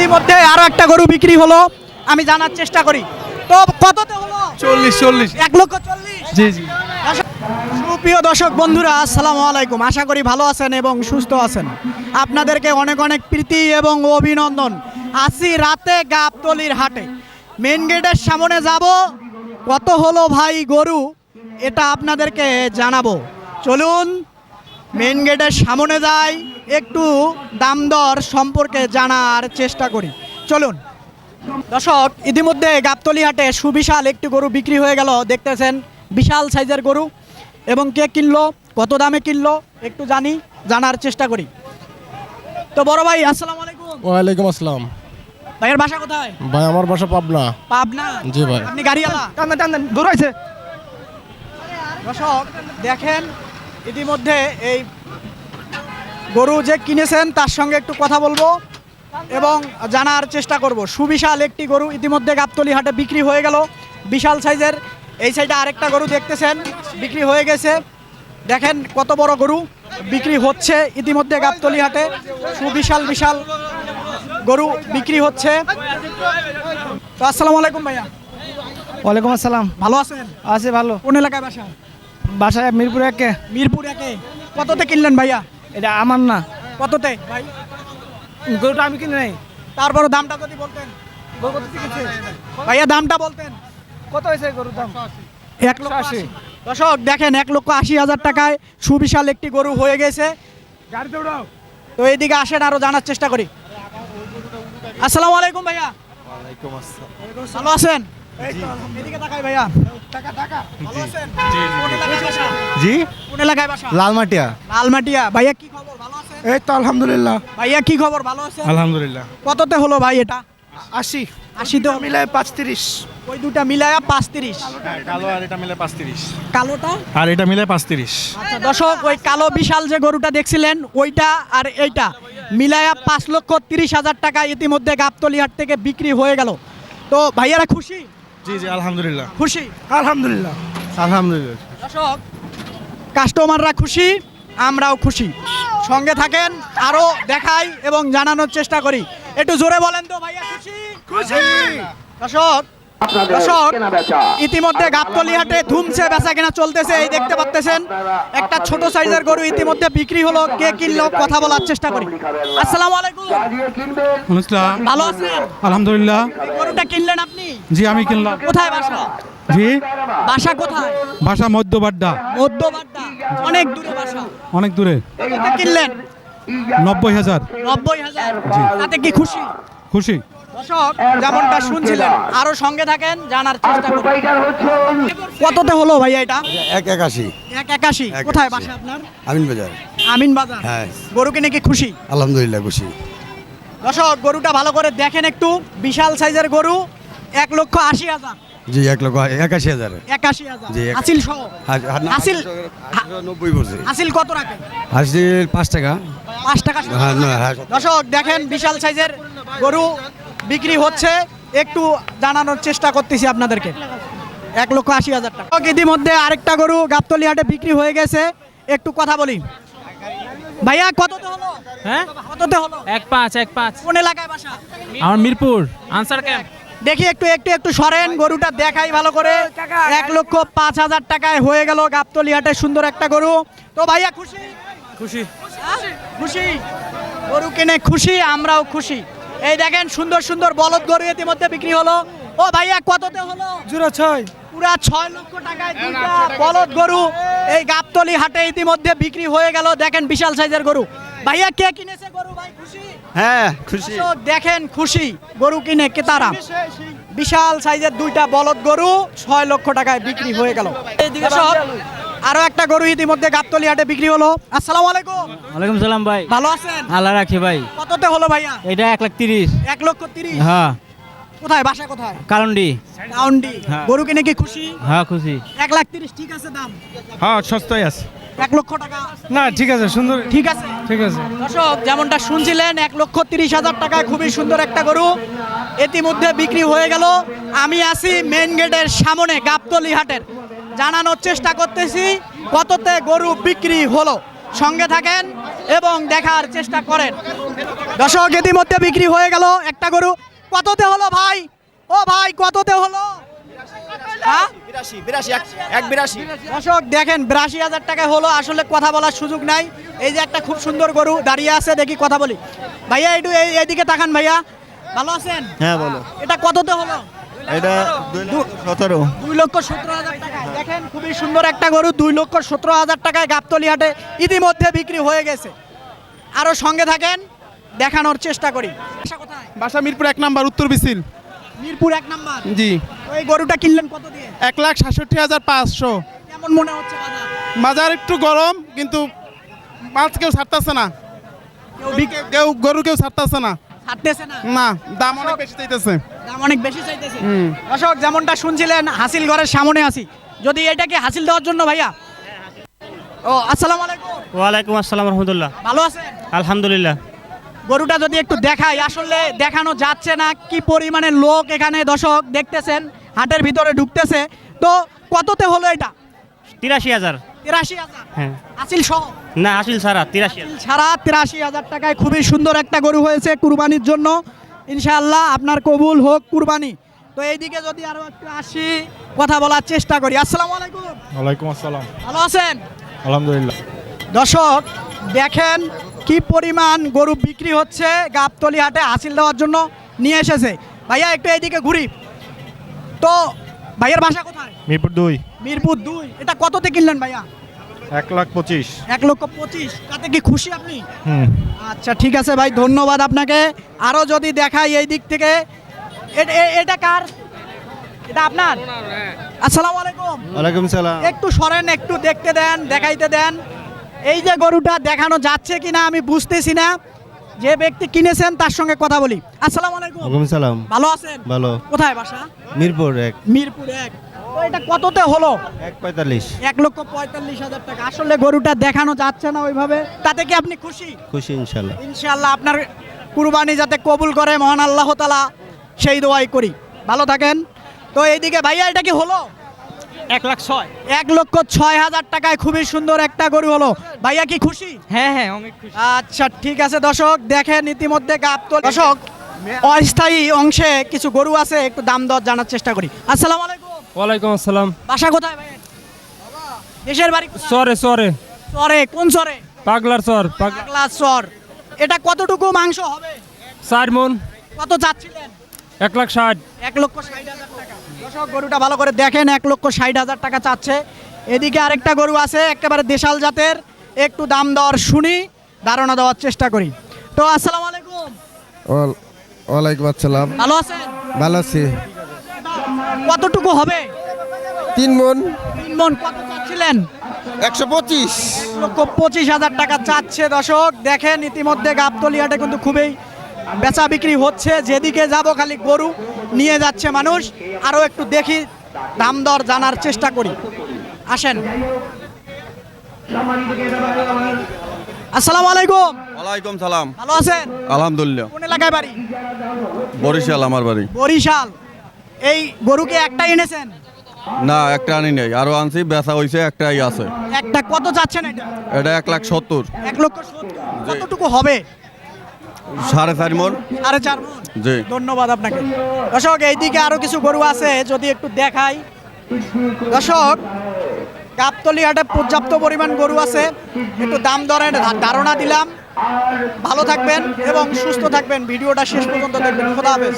ইতিমধ্যে আরও একটা গরু বিক্রি হলো। আমি জানার চেষ্টা করি। তো কততে হলো? চল্লিশ চল্লিশ। এক লক্ষ চল্লিশ? জি জি। সুপ্রিয় দর্শক বন্ধুরা আসসালামু আলাইকুম। আশা করি ভালো আছেন এবং সুস্থ আছেন। আপনাদেরকে অনেক অনেক প্রীতি এবং অভিনন্দন। আসি রাতে গাবতলির হাটে। মেন গেটের সামনে যাব। কত হলো ভাই গরু? এটা আপনাদেরকে জানাব। চলুন মেন গেটের সামনে যাই। একটু দাম দর সম্পর্কে জানার চেষ্টা করি। চলুন। দর্শক ইতিমধ্যে গাবতলি হাটে সুবিশাল একটি গরু বিক্রি হয়ে গেল। দেখতেছেন বিশাল সাইজের গরু। এবং কে কিনলো কত দামে কিনলো একটু জানি জানার চেষ্টা করি। তো বড় ভাই আসসালামু আলাইকুম। ওয়ালাইকুম আসসালাম। ভাইয়ের বাসা কোথায়? ভাই আমার বাসা পাবনা। পাবনা? জি ভাই। আপনি টান টান দর্শক দেখেন ইতিমধ্যে এই গরু যে কিনেছেন তার সঙ্গে একটু কথা বলব এবং জানার চেষ্টা করব। সুবিশাল একটি গরু ইতিমধ্যে গাবতলি হাটে বিক্রি হয়ে গেল। বিশাল সাইজের। এই সাইডে আরেকটা গরু দেখতেছেন বিক্রি হয়ে গেছে। দেখেন কত বড় গরু বিক্রি হচ্ছে ইতিমধ্যে গাবতলি হাটে। সুবিশাল বিশাল গরু বিক্রি হচ্ছে। তো আসসালামু আলাইকুম ভাইয়া। ওয়ালাইকুম আসসালাম। ভালো আছেন? আছে ভালো। কোন এলাকায় বাসা? বাসায় মিরপুর একে। মিরপুর একে। কততে কিনলেন ভাইয়া? এটা আমার না। কততে? ভাই গরুটা আমি কিনে নাই। তারপর দামটা যদি বলতেন। ভাইয়া দামটা বলতেন। কত হয়েছে গরুর দাম? এক লক্ষ আশি। দর্শক দেখেন এক লক্ষ আশি হাজার টাকায় সুবিশাল একটি গরু হয়ে গেছে। গাড়ি দৌড়াও তো এইদিকে আসেন আরও জানার চেষ্টা করি। আসসালামু আলাইকুম ভাইয়া। ভালো আছেন? এদিকে তাকাই ভাইয়া। ভালো আছেন? কোন এলাকায় বাসা? জি? কোন এলাকায় বাসা? লালমাটিয়া। লালমাটিয়া। ভাইয়া কি খবর? ভালো আছেন? এই তো আলহামদুলিল্লাহ। ভাইয়া কি খবর? ভালো আছেন? আলহামদুলিল্লাহ। কততে হলো ভাই এটা? আশি। আশি তো? মিলাই পাঁচ তিরিশ ওই দুটা মিলায়া পাঁচ তিরিশ কালো আর এটা মিলে পাঁচ তিরিশ কালোটা? আর এটা মিলে পাঁচ তিরিশ আচ্ছা দর্শক ওই কালো বিশাল যে গরুটা দেখছিলেন ওইটা আর এইটা মিলায়া পাঁচ লক্ষ তিরিশ হাজার টাকা ইতিমধ্যে গাবতলি হাট থেকে বিক্রি হয়ে গেল। তো ভাইয়ারা খুশি? জি জি আলহামদুলিল্লাহ। খুশি? আলহামদুলিল্লাহ। আলহামদুলিল্লাহ। দর্শক কাস্টমাররা খুশি আমরাও খুশি। সঙ্গে থাকেন আরও দেখাই এবং জানানোর চেষ্টা করি। একটু জোরে বলেন তো ভাইয়া খুশি? খুশি! দর্শক দর্শক ইতিমধ্যে গাবতলি হাটে ধুমছে বেচা কেনা চলতেছে এই দেখতে পাচ্তেছেন একটা ছোট সাইজের গরু ইতিমধ্যে বিক্রি হলো কে কিনলো কথা বলার চেষ্টা করি। আসসালামু আলাইকুম। ভালো আছেন? আলহামদুলিল্লাহ। গরুটা কিনলেন আপনি? জি আমি কিনলাম। কোথায় বাসা? জি? বাসা কোথায়? ভাষা মধ্যবাড্ডা। মধ্যবাড্ডা অনেক দূরে বাসা। অনেক দূরে। কিনলেন? নব্বই হাজার। নব্বই হাজার। তাতে কি খুশি? খুশি। দর্শক যেমনটা শুনছিলেন আরও সঙ্গে থাকেন জানার চেষ্টা করুন। কততে হলো ভাইয়া এটা? এক একাশি। এক একাশি। এক কোথায় বাসা আপনার? আমিন বাজার। আমিন বাজার। হ্যাঁ। গরু কিনে কি খুশি? আলহামদুলিল্লাহ খুশি। দর্শক গরুটা ভালো করে দেখেন একটু। বিশাল সাইজের গরু এক লক্ষ আশি হাজার। জি এক লক্ষ একাশি হাজার। একাশি হাজার। জি, আসিল সহ। আসিল নব্বই বলছে। আসিল কত রাখে? হাসি পাঁচ টাকা। পাঁচ টাকা। হ্যাঁ, হ্যাঁ। দর্শক দেখেন বিশাল সাইজের গরু। বিক্রি হচ্ছে একটু জানানোর চেষ্টা করতেছি আপনাদেরকে। এক লক্ষ আশি হাজার টাকা। ইতিমধ্যে আরেকটা গরু গাবতলি হাটে বিক্রি হয়ে গেছে। একটু কথা বলি। ভাইয়া কততে হলো? হ্যাঁ? কততে হলো? এক পাঁচ এক পাঁচ। কোন এলাকায় বাসা? আমার মিরপুর আনসার ক্যাম্প। দেখি একটু একটু একটু সরেন গরুটা দেখাই ভালো করে। এক লক্ষ পাঁচ হাজার টাকায় হয়ে গেল গাবতলি হাটে সুন্দর একটা গরু। তো ভাইয়া খুশি? খুশি? খুশি? গরু কিনে খুশি আমরাও খুশি। এই দেখেন সুন্দর সুন্দর বলদ গরু ইতিমধ্যে বিক্রি হলো। ও ভাইয়া কততে হলো? জুড়ে ছয়। পুরা ছয় লক্ষ টাকায় দুইটা বলদ গরু। এই গাবতলি হাটে ইতিমধ্যে বিক্রি হয়ে গেল। দেখেন বিশাল সাইজের গরু। ভাইয়া কে কিনেছে গরু? ভাই খুশি? হ্যাঁ খুশি। দেখেন খুশি। গরু কিনে কেতারা বিশাল সাইজের দুইটা বলদ গরু ছয় লক্ষ টাকায় বিক্রি হয়ে গেল। আরও একটা গরু ইতিমধ্যে গাবতলি হাটে বিক্রি হলো। আসসালামু আলাইকুম। ওয়ালাইকুম সালাম ভাই। ভালো আছেন? আল্লাহ রাখি ভাই। কততে হলো ভাইয়া? এটা এক লাখ তিরিশ। এক লক্ষ তিরিশ? হ্যাঁ। কোথায়? বাসা কোথায়? কারণডি রাউন্ডি হ্যাঁ। গরু কিনে কি খুশি? হ্যাঁ খুশি। এক লাখ তিরিশ ঠিক আছে দাম? হ্যাঁ সস্তায় আছে। এক লক্ষ টাকা? না ঠিক আছে সুন্দর। ঠিক আছে। ঠিক আছে। দর্শক যেমনটা শুনছিলেন এক লক্ষ তিরিশ হাজার টাকায় খুবই সুন্দর একটা গরু। ইতিমধ্যে বিক্রি হয়ে গেল। আমি আছি মেন গেটের সামনে গাবতলি হাটের। জানানোর চেষ্টা করতেছি কততে গরু বিক্রি হলো। সঙ্গে থাকেন এবং দেখার চেষ্টা করেন। দর্শক ইতিমধ্যে বিক্রি হয়ে গেল একটা গরু। কততে হলো ভাই? ও ভাই কততে হলো? হ্যাঁ? বিরাশি বিরাশি এক বিরাশি। দর্শক দেখেন বিরাশি হাজার টাকা হলো। আসলে কথা বলার সুযোগ নাই। এই যে একটা খুব সুন্দর গরু দাঁড়িয়ে আছে দেখি কথা বলি। ভাইয়া একটু এই এইদিকে তাকান ভাইয়া। ভালো আছেন? হ্যাঁ বলো। এটা কততে হলো? এটা সতেরো। দুই লক্ষ সতেরো হাজার টাকায়। দেখেন খুবই সুন্দর একটা গরু দুই লক্ষ সতেরো হাজার টাকায় গাবতলি হাটে ইতিমধ্যে বিক্রি হয়ে গেছে। আরও সঙ্গে থাকেন দেখানোর চেষ্টা করি। বাসা কোথায়? বাসা মিরপুর এক নাম্বার উত্তর বিসিল মিরপুর এক নাম্বার? জি। ওই গরুটা কিনলেন কত দিয়ে? এক লাখ সাতষট্টি হাজার পাঁচশো। কেমন মনে হচ্ছে বাজার? একটু গরম কিন্তু মাছ কেউ ছাড়তেছে না। কেউ গরু কেউ ছাড়তেছে না। ছাড়তেছে না? না দাম অনেক বেশি চাইতেছে। দাম অনেক বেশি চাইতেছে। দর্শক যেমনটা শুনছিলেন হাসিল ঘরের সামনে আসি যদি এটাকে হাসিল দেওয়ার জন্য ভাইয়া? ও আসসালামু আলাইকুম। ওয়ালাইকুম আসসালাম রহমতুল্লাহ। ভালো আছেন? আলহামদুলিল্লাহ। গরুটা যদি একটু দেখাই আসলে দেখানো যাচ্ছে না কি পরিমাণে লোক এখানে দর্শক দেখতেছেন হাটের ভিতরে ঢুকতেছে। তো কততে হলো এটা? তিরাশি হাজার। তিরাশি হাজার। হ্যাঁ। আসিল সহ। না আসিল সারা তিরাশি ছাড়া তিরাশি হাজার টাকায় খুবই সুন্দর একটা গরু হয়েছে কুরবানির জন্য। ইনশাআল্লাহ আপনার কবুল হোক কুরবানি। তো এইদিকে যদি আরও একটু আসি কথা বলার চেষ্টা করি। আসসালামু আলাইকুম। ওয়ালাইকুম আসসালাম। ভালো আছেন? আলহামদুলিল্লাহ। দর্শক দেখেন কি পরিমাণ গরু বিক্রি হচ্ছে গাবতলি হাটে হাসিল দেওয়ার জন্য নিয়ে এসেছে। ভাইয়া একটু এইদিকে ঘুরি। তো ভাইয়ের বাসা কোথায়? মিরপুর দুই। মিরপুর দুই। এটা কততে কিনলেন ভাইয়া? এক লাখ পঁচিশ। এক লক্ষ পঁচিশ। তাতে কি খুশি আপনি? আচ্ছা ঠিক আছে ভাই ধন্যবাদ আপনাকে। আরও যদি দেখাই এই দিক থেকে এটা কার? এটা আপনার? আসসালামু আলাইকুম। ওয়ালাইকুম সালাম। একটু সরেন একটু দেখতে দেন দেখাইতে দেন। এই যে গরুটা দেখানো যাচ্ছে কিনা আমি বুঝতেছি না। যে ব্যক্তি কিনেছেন তার সঙ্গে কথা বলি। আসসালামু আলাইকুম। ওয়ালাইকুম সালাম। ভালো আছেন? ভালো। কোথায় বাসা? মিরপুর এক। মিরপুর এক। এটা কততে হলো? এক পঁয়তাল্লিশ। এক লক্ষ পঁয়তাল্লিশ হাজার টাকা। আসলে গরুটা দেখানো যাচ্ছে না ওইভাবে। তাতে কি আপনি খুশি? খুশি ইনশাল্লাহ। ইনশাআল্লাহ আপনার কুরবানি যাতে কবুল করে মহান আল্লাহ তালা সেই দোয়াই করি। ভালো থাকেন। তো এইদিকে ভাইয়া এটা কি হলো? এক লাখ ছয়। এক লক্ষ ছয় হাজার টাকায় খুবই সুন্দর একটা গরু হলো। ভাইয়া কি খুশি? হ্যাঁ হ্যাঁ অনেক খুশি। আচ্ছা ঠিক আছে দর্শক দেখেন ইতিমধ্যে গাপ তো দর্শক অস্থায়ী অংশে কিছু গরু আছে একটু দাম দর জানার চেষ্টা করি। আসসালামু আলাইকুম। ওয়ালাইকুম আসসালাম। বাসা কোথায় ভাই? দেশের বাড়ি কোথায়? সরে সরে কোন চরে? পাগলার চর পাগলা চর। এটা কতটুকু মাংস হবে? চার মন। কত চাচ্ছিলেন? এক লাখ ষাট। এক লক্ষ ষাট হাজার টাকা। দর্শক গরুটা ভালো করে দেখেন এক লক্ষ ষাট হাজার টাকা চাচ্ছে। এদিকে আরেকটা গরু আছে একেবারে দেশাল জাতের। একটু দাম দর শুনি ধারণা দেওয়ার চেষ্টা করি। তো আসসালামু আলাইকুম। ওয়ালাইকুম আসসালাম। ভালো আছেন? ভালো আছি। কতটুকু হবে? তিন মন। তিন মন কত চাচ্ছিলেন? একশো পঁচিশ। লক্ষ পঁচিশ হাজার টাকা চাচ্ছে দর্শক। দেখেন ইতিমধ্যে গাবতলি হাটে কিন্তু খুবই বেচা বিক্রি হচ্ছে। যেদিকে যাব খালি গরু নিয়ে যাচ্ছে মানুষ। আরও একটু দেখি দাম দর জানার চেষ্টা করি। আসেন। আসসালামু আলাইকুম। ওয়ালাইকুম সালাম। ভালো আছেন? আলহামদুলিল্লাহ। কোন এলাকায় বাড়ি? বরিশাল আমার বাড়ি। বরিশাল। এই গরুকে একটা এনেছেন? না একটা আনি নেই। আরও আনছি বেচা হইছে একটাই আছে। একটা কত চাচ্ছেন এটা? এটা এক লাখ সত্তর। এক লক্ষ সত্তর। কতটুকু হবে? সাড়ে চার মন। সাড়ে চার মণ? জি। ধন্যবাদ আপনাকে। দর্শক এইদিকে আরও কিছু গরু আছে যদি একটু দেখাই। দর্শক গাবতলি হাটে পর্যাপ্ত পরিমাণ গরু আছে। একটু দাম দরের ধারণা দিলাম। ভালো থাকবেন এবং সুস্থ থাকবেন। ভিডিওটা শেষ পর্যন্ত দেখবেন। খোদা হাফেজ।